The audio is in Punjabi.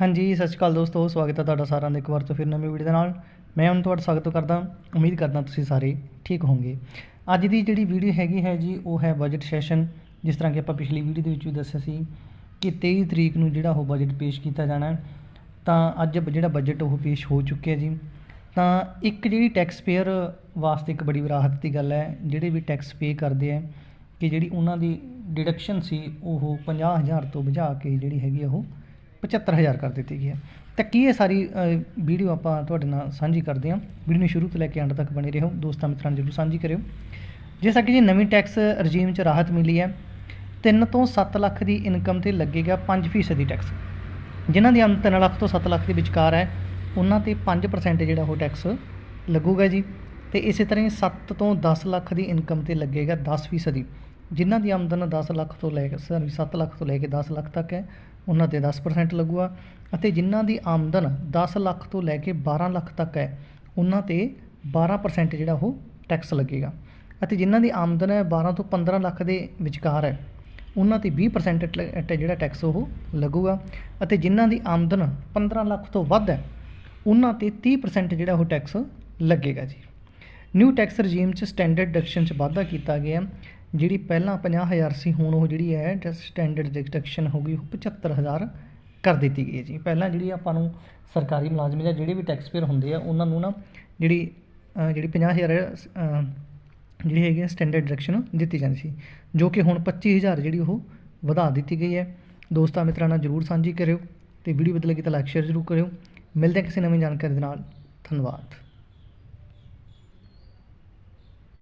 ਹਾਂਜੀ, ਸਤਿ ਸ਼੍ਰੀ ਅਕਾਲ ਦੋਸਤੋ, ਸਵਾਗਤ ਹੈ ਤੁਹਾਡਾ ਸਾਰਿਆਂ ਦਾ ਇੱਕ ਵਾਰ ਤੋਂ ਫਿਰ ਨਵੀਂ ਵੀਡੀਓ ਦੇ ਨਾਲ। ਮੈਂ ਹੁਣ ਤੁਹਾਡਾ ਸਵਾਗਤ ਕਰਦਾ, ਉਮੀਦ ਕਰਦਾ ਤੁਸੀਂ ਸਾਰੇ ਠੀਕ ਹੋਵੋਗੇ। ਅੱਜ ਦੀ ਜਿਹੜੀ ਵੀਡੀਓ ਹੈਗੀ ਹੈ ਜੀ, ਉਹ ਹੈ ਬਜਟ ਸੈਸ਼ਨ ਜਿਸ ਤਰ੍ਹਾਂ ਕਿ ਆਪਾਂ ਪਿਛਲੀ ਵੀਡੀਓ ਦੇ ਵਿੱਚ ਵੀ ਦੱਸਿਆ ਸੀ ਕਿ 23 ਤਰੀਕ ਨੂੰ ਜਿਹੜਾ ਉਹ ਬਜਟ ਪੇਸ਼ ਕੀਤਾ ਜਾਣਾ ਤਾਂ ਅੱਜ ਬ- ਜਿਹੜਾ ਬਜਟ ਉਹ ਪੇਸ਼ ਹੋ ਚੁੱਕਿਆ ਜੀ, ਤਾਂ ਇੱਕ ਜਿਹੜੀ ਟੈਕਸ ਪੇਅਰ ਵਾਸਤੇ ਇੱਕ ਬੜੀ ਰਾਹਤ ਦੀ ਗੱਲ ਹੈ, ਜਿਹੜੇ ਵੀ ਟੈਕਸ ਪੇ ਕਰਦੇ ਆ ਕਿ ਜਿਹੜੀ ਉਹਨਾਂ ਦੀ ਡਿਡਕਸ਼ਨ ਸੀ, ਉਹ 50000 ਤੋਂ ਵਜਾ ਕੇ ਜਿਹੜੀ ਹੈਗੀ ਆ ਉਹ 75000 ਕਰ ਦਿੱਤੀ ਗਈ ਹੈ। ਤਾਂ ਕੀ ਇਹ ਸਾਰੀ ਵੀਡੀਓ ਆਪਾਂ ਤੁਹਾਡੇ ਨਾਲ ਸਾਂਝੀ ਕਰਦੇ ਹਾਂ? ਵੀਡੀਓ ਨੂੰ ਸ਼ੁਰੂ ਤੋਂ ਲੈ ਕੇ ਅੰਤ ਤੱਕ ਬਣੇ ਰਹੋ। ਦੋਸਤਾਂ ਮਿੱਤਰਾਂ ਨੂੰ ਜ਼ਰੂਰ ਸਾਂਝੀ ਕਰਿਓ। ਜਿਸ ਤਰ੍ਹਾਂ ਕਿ ਜੀ ਨਵੀਂ ਟੈਕਸ ਰਜੀਮ 'ਚ ਰਾਹਤ ਮਿਲੀ ਹੈ। 3 ਤੋਂ 7 ਲੱਖ ਦੀ ਇਨਕਮ ਤੇ ਲੱਗੇਗਾ 5% ਦੀ ਟੈਕਸ। ਜਿਨ੍ਹਾਂ ਦੀ ਆਮਦਨ 3 ਲੱਖ ਤੋਂ 7 ਲੱਖ ਦੇ ਵਿਚਕਾਰ ਹੈ, ਉਹਨਾਂ ਤੇ 5% ਜਿਹੜਾ ਉਹ ਟੈਕਸ ਲੱਗੂਗਾ ਜੀ। ਤੇ ਇਸੇ ਤਰ੍ਹਾਂ ਹੀ 7 ਤੋਂ 10 ਲੱਖ ਦੀ ਇਨਕਮ ਤੇ ਲੱਗੇਗਾ 10% ਦੀ ਜਿਨ੍ਹਾਂ ਦੀ ਆਮਦਨ 10 ਲੱਖ ਤੋਂ ਲੈ ਕੇ ਸੌਰੀ 7 ਲੱਖ ਤੋਂ ਲੈ ਕੇ 10 ਲੱਖ ਤੱਕ ਹੈ, ਉਹਨਾਂ ਤੇ 10% ਲੱਗੂਗਾ ਅਤੇ ਜਿਨ੍ਹਾਂ ਦੀ ਆਮਦਨ 10 ਲੱਖ ਤੋਂ ਲੈ ਕੇ 12 ਲੱਖ ਤੱਕ ਹੈ, ਉਹਨਾਂ ਤੇ 12% ਜਿਹੜਾ ਉਹ ਟੈਕਸ ਲੱਗੇਗਾ। ਅਤੇ ਜਿਨ੍ਹਾਂ ਦੀ ਆਮਦਨ ਹੈ 12 ਤੋਂ 15 ਲੱਖ ਦੇ ਵਿਚਕਾਰ ਹੈ, ਉਹਨਾਂ ਤੇ 20% ਜਿਹੜਾ ਟੈਕਸ ਉਹ ਲੱਗੂਗਾ। ਅਤੇ ਜਿਨ੍ਹਾਂ ਦੀ ਆਮਦਨ 15 ਲੱਖ ਤੋਂ ਵੱਧ ਹੈ, ਉਹਨਾਂ ਤੇ 30% ਜਿਹੜਾ ਉਹ ਟੈਕਸ ਲੱਗੇਗਾ ਜੀ। ਨਿਊ ਟੈਕਸ ਰਜੀਮ 'ਚ ਸਟੈਂਡਰਡ ਡਿਡਕਸ਼ਨ 'ਚ ਵਾਧਾ ਕੀਤਾ ਗਿਆ। ਜਿਹੜੀ ਪਹਿਲਾਂ 50000 ਸੀ ਹੁਣ ਉਹ ਜਿਹੜੀ ਹੈ ਸਟੈਂਡਰਡ ਡਿਡਕਸ਼ਨ ਹੋ ਗਈ ਉਹ 75000 ਕਰ ਦਿੱਤੀ ਗਈ ਹੈ ਜੀ। ਪਹਿਲਾਂ ਜਿਹੜੀ ਆਪਾਂ ਨੂੰ ਸਰਕਾਰੀ ਮੁਲਾਜ਼ਮ ਜਾਂ ਜਿਹੜੇ ਵੀ ਟੈਕਸ ਪੇਅਰ ਹੁੰਦੇ ਆ ਉਹਨਾਂ ਨੂੰ ਨਾ ਜਿਹੜੀ ਜਿਹੜੀ 50000 ਅ, ਜਿਹੜੀ ਹੈਗੀ ਸਟੈਂਡਰਡ ਡਿਡਕਸ਼ਨ ਦਿੱਤੀ ਜਾਂਦੀ ਸੀ ਜੋ ਕਿ ਹੁਣ 25000 ਜਿਹੜੀ ਉਹ ਵਧਾ ਦਿੱਤੀ ਗਈ ਹੈ। ਦੋਸਤਾਂ ਮਿੱਤਰਾਂ ਨਾਲ ਜਰੂਰ ਸਾਂਝੀ ਕਰਿਓ ਤੇ ਵੀਡੀਓ ਬਦਲ ਲੱਗੀ ਤਾਂ ਲਾਈਕ ਸ਼ੇਅਰ ਜਰੂਰ ਕਰਿਓ। ਮਿਲਦੇ ਹਾਂ ਕਿਸੇ ਨਵੀਂ ਜਾਣਕਾਰੀ ਦੇ ਨਾਲ। ਧੰਨਵਾਦ।